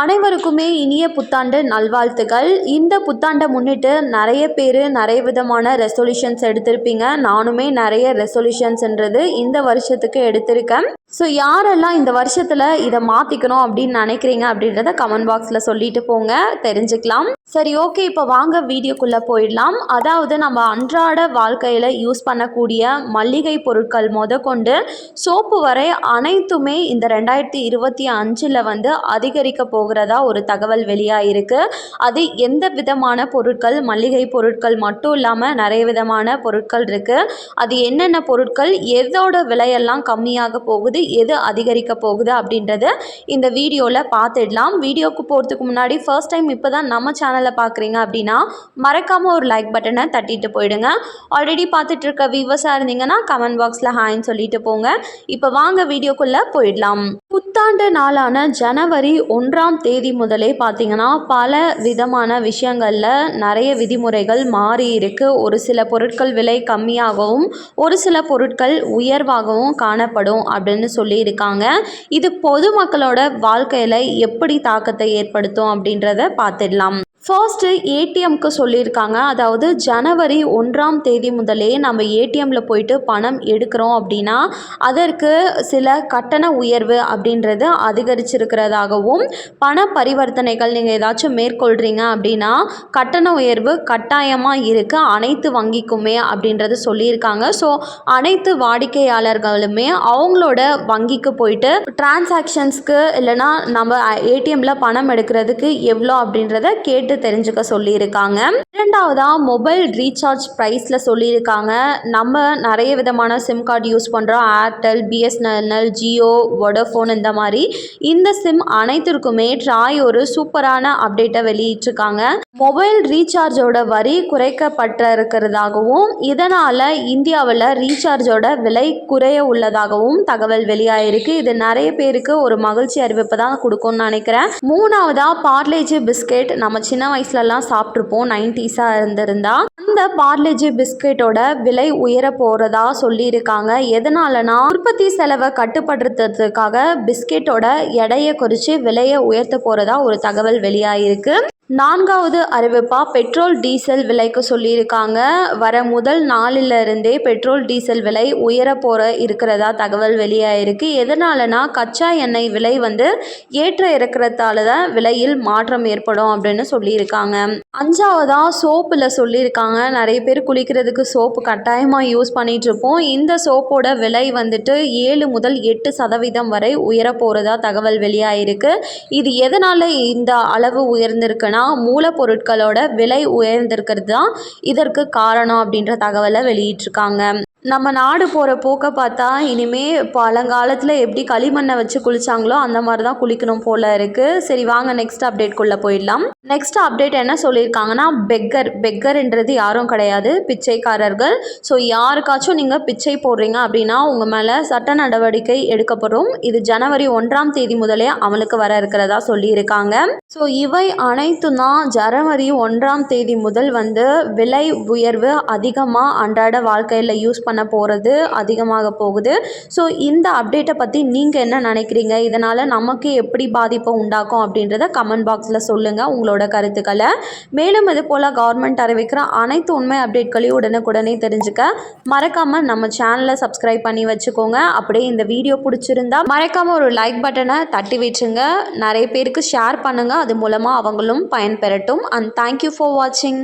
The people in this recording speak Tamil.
அனைவருக்குமே இனிய புத்தாண்டு நல்வாழ்த்துக்கள். இந்த புத்தாண்டை முன்னிட்டு நிறைய பேர் நிறைய விதமான ரெசொல்யூஷன்ஸ் எடுத்திருப்பீங்க. நானுமே நிறைய ரெசொல்யூஷன்ஸ்ன்றது இந்த வருஷத்துக்கு எடுத்திருக்கேன். ஸோ யாரெல்லாம் இந்த வருஷத்தில் இதை மாற்றிக்கணும் அப்படின்னு நினைக்கிறீங்க அப்படின்றத கமெண்ட் பாக்ஸில் சொல்லிட்டு போங்க. தெரிஞ்சுக்கலாம். சரி ஓகே இப்போ வாங்க வீடியோக்குள்ளே போயிடலாம். அதாவது நம்ம அன்றாட வாழ்க்கையில் யூஸ் பண்ணக்கூடிய மல்லிகை பொருட்கள் முதற்கொண்டு சோப்பு வரை அனைத்துமே இந்த ரெண்டாயிரத்தி இருபத்தி அஞ்சில் வந்து அதிகரிக்க போகிறதா ஒரு தகவல் வெளியாக இருக்குது அது எந்த விதமான பொருட்கள் மல்லிகை பொருட்கள் மட்டும் இல்லாமல் நிறைய விதமான பொருட்கள் இருக்குது அது என்னென்ன பொருட்கள் எதோட விலையெல்லாம் கம்மியாக போகுது எது அதிகரிக்க போகுது அப்படின்றத இந்த வீடியோவில் பார்த்துடலாம். வீடியோக்கு போகிறதுக்கு முன்னாடி ஃபர்ஸ்ட் டைம் இப்போ தான் நம்ம சேனலை பார்க்குறீங்க அப்படின்னா மறக்காமல் ஒரு லைக் பட்டனை தட்டிட்டு போயிடுங்க. ஆல்ரெடி பார்த்துட்டு இருக்க வியூவர்ஸாக இருந்தீங்கன்னா கமெண்ட் பாக்ஸில் ஹாய்ன்னு சொல்லிட்டு போங்க. இப்போ வாங்க வீடியோக்குள்ளே போயிடலாம். புத்தாண்டு நாளான ஜனவரி ஒன்றாம் தேதி முதலே பார்த்தீங்கன்னா பல விதமான விஷயங்களில் நிறைய விதிமுறைகள் மாறி இருக்கு. ஒரு சில பொருட்கள் விலை கம்மியாகவும் ஒரு சில பொருட்கள் உயர்வாகவும் காணப்படும் அப்படின்னு சொல்லியிருக்காங்க. இது பொதுமக்களோட வாழ்க்கையில் எப்படி தாக்கத்தை ஏற்படுத்தும் அப்படின்றத பார்த்துடலாம். ஃபர்ஸ்ட்டு ஏடிஎம்க்கு சொல்லியிருக்காங்க. அதாவது ஜனவரி ஒன்றாம் தேதி முதலே நம்ம ஏடிஎம்மில் போயிட்டு பணம் எடுக்கிறோம் அப்படின்னா அதற்கு சில கட்டண உயர்வு அப்படின்றது அதிகரிச்சிருக்கிறதாகவும் பண பரிவர்த்தனைகள் நீங்கள் ஏதாச்சும் மேற்கொள்கிறீங்க அப்படின்னா கட்டண உயர்வு கட்டாயமாக இருக்குது அனைத்து வங்கிக்குமே அப்படின்றது சொல்லியிருக்காங்க. ஸோ அனைத்து வாடிக்கையாளர்களுமே அவங்களோட வங்கிக்கு போயிட்டு டிரான்சாக்ஷன்ஸ்க்கு இல்லைனா நம்ம ஏடிஎம்மில் பணம் எடுக்கிறதுக்கு எவ்வளோ அப்படின்றத கேட்டு தெரிஞ்சுக்க சொல்லியிருக்காங்க. இரண்டாவதாக மொபைல் ரீசார்ஜ் ப்ரைஸில் சொல்லியிருக்காங்க. நம்ம நிறைய விதமான சிம் கார்டு யூஸ் பண்ணுறோம் ஏர்டெல் பிஎஸ்என்எல் ஜியோ வோடஃபோன் இந்த மாதிரி. இந்த சிம் அனைத்திற்குமே ட்ராய் ஒரு சூப்பரான அப்டேட்டை வெளியிட்டிருக்காங்க. மொபைல் ரீசார்ஜோட வரி குறைக்கப்பட்ட இருக்கிறதாகவும் இதனால் இந்தியாவில் ரீசார்ஜோட விலை குறைய உள்ளதாகவும் தகவல் வெளியாயிருக்கு. இது நிறைய பேருக்கு ஒரு மகிழ்ச்சி அறிவிப்பு தான் கொடுக்கும்னு நினைக்கிறேன். மூணாவதாக பார்லேஜி பிஸ்கெட் நம்ம சின்ன சின்ன வயசுலலாம் சாப்பிட்ருப்போம் நைன்டிஸாக இருந்திருந்தா. அந்த பார்லேஜி பிஸ்கெட்டோட விலை உயர போகிறதா சொல்லியிருக்காங்க. எதனாலனா உற்பத்தி செலவை கட்டுப்படுத்துறதுக்காக பிஸ்கெட்டோட எடையை குறித்து விலையை உயர்த்த போகிறதா ஒரு தகவல் வெளியாகிருக்கு நான்காவது அறிவிப்பா பெட்ரோல் டீசல் விலைக்கு சொல்லியிருக்காங்க. வர முதல் நாளில் இருந்தே பெட்ரோல் டீசல் விலை உயர போகிற இருக்கிறதா தகவல் வெளியாயிருக்கு. எதனாலனா கச்சா எண்ணெய் விலை வந்து ஏற்ற இறக்கிறதால தான் விலையில் மாற்றம் ஏற்படும் அப்படின்னு சொல்லியிருக்காங்க. அஞ்சாவதாக சோப்பில் சொல்லியிருக்காங்க. நிறைய பேர் குளிக்கிறதுக்கு சோப்பு கட்டாயமாக யூஸ் பண்ணிகிட்ருப்போம் இந்த சோப்போட விலை வந்துட்டு ஏழு முதல் எட்டு சதவீதம் வரை உயர போகிறதா தகவல் வெளியாகிருக்கு இது எதனால் இந்த அளவு உயர்ந்திருக்குன்னா மூலப்பொருட்களோட விலை உயர்ந்திருக்கிறது தான் இதற்கு காரணம் அப்படின்ற தகவலை வெளியிட்டிருக்காங்க. நம்ம நாடு போகிற போக்கை பார்த்தா இனிமே பழங்காலத்தில் எப்படி களிமண்ணை வச்சு குளிச்சாங்களோ அந்த மாதிரி தான் குளிக்கணும் போல் இருக்குது சரி வாங்க நெக்ஸ்ட் அப்டேட்குள்ளே போயிடலாம். நெக்ஸ்ட் அப்டேட் என்ன சொல்லியிருக்காங்கன்னா பெக்கர் பெக்கர்ன்றது யாரும் கிடையாது பிச்சைக்காரர்கள். ஸோ யாருக்காச்சும் நீங்கள் பிச்சை போடுறீங்க அப்படின்னா உங்கள் மேலே சட்ட நடவடிக்கை எடுக்கப்படும். இது ஜனவரி ஒன்றாம் தேதி முதலே அமலுக்கு வர இருக்கிறதா சொல்லியிருக்காங்க. ஸோ இவை அனைத்தும் தான் ஜனவரி ஒன்றாம் தேதி முதல் வந்து விலை உயர்வு அதிகமாக அன்றாட வாழ்க்கையில் யூஸ் பண்ண பண்ண போகிறது அதிகமாக போகுது. ஸோ இந்த அப்டேட்டை பற்றி நீங்கள் என்ன நினைக்கிறீங்க? இதனால் நமக்கு எப்படி பாதிப்பை உண்டாக்கும் அப்படின்றத கமெண்ட் பாக்ஸில் சொல்லுங்கள் உங்களோட கருத்துக்களை. மேலும் இது போல் கவர்மெண்ட் அறிவிக்கிற அனைத்து உண்மை அப்டேட்களையும் உடனுக்குடனே தெரிஞ்சுக்க மறக்காமல் நம்ம சேனலை சப்ஸ்கிரைப் பண்ணி வச்சுக்கோங்க. அப்படியே இந்த வீடியோ பிடிச்சிருந்தா மறக்காமல் ஒரு லைக் பட்டனை தட்டி வச்சுங்க. நிறைய பேருக்கு ஷேர் பண்ணுங்கள் அது மூலமாக அவங்களும் பயன்பெறட்டும். அண்ட் தேங்க்யூ ஃபார் வாட்சிங்